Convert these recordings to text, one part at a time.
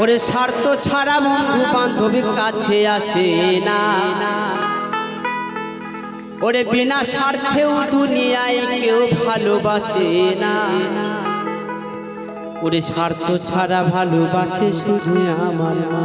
ওরে স্বার্থ ছাড়া বন্ধু বান্ধবীর কাছে আসে না। ওরে বিনা স্বার্থেও দুনিয়ায় কেউ ভালোবাসে না। ওরে স্বার্থ ছাড়া ভালোবাসে শুধু আমার মা।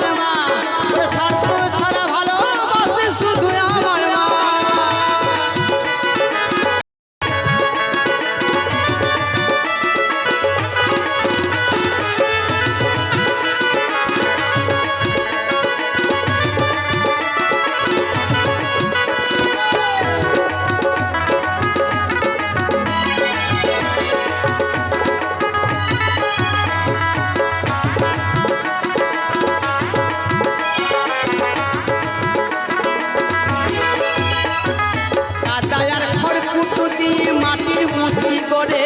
মূর্তি করে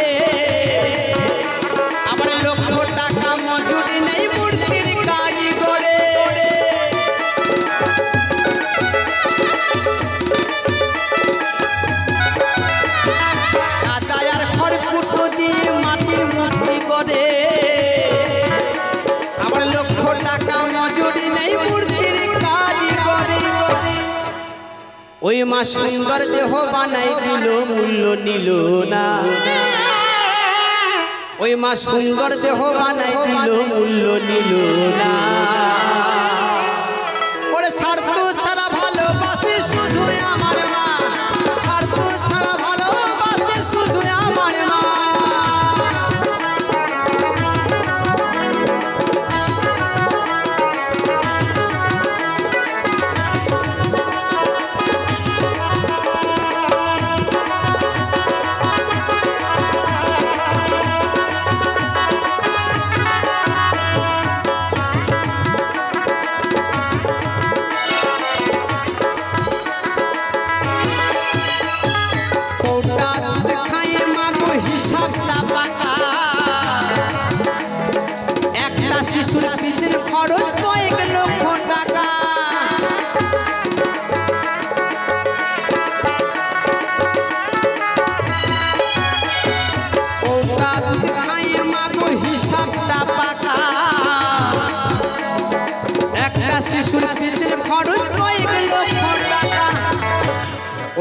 ওই মা সুন্দর দেহ বানাই দিল, মূল্য নিল না। ওই মা সুন্দর দেহ বানাই দিল, মূল্য নিল না।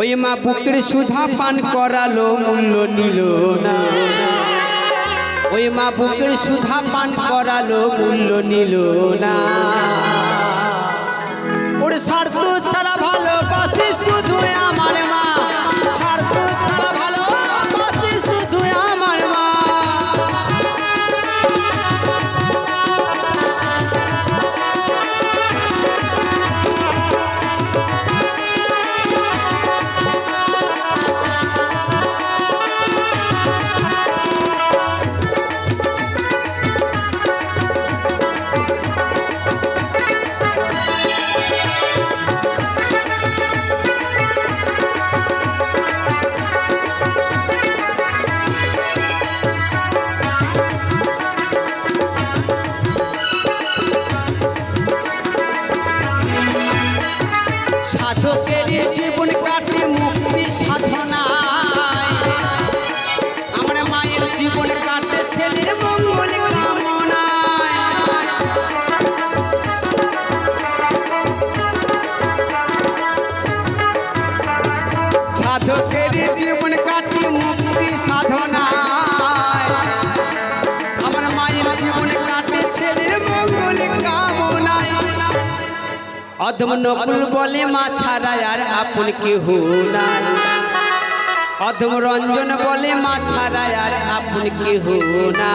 ওই মা বুকের সুধা পান করালো, মূল্য নিল না। ওই মা বুকের সুধা পান করালো, মূল্য নিল না। ওর স্বার্থ ছাড়া ভালোবাসে শুধু আমার অধম নকুল বলে মা ছাড়া আর আপন কেহ নাই অধম রঞ্জন বলে মা ছাড়া আর আপন কেহ না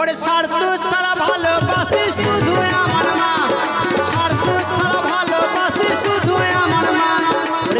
ওরে স্বার্থ ছাড়া ভালোবাসিস শুধু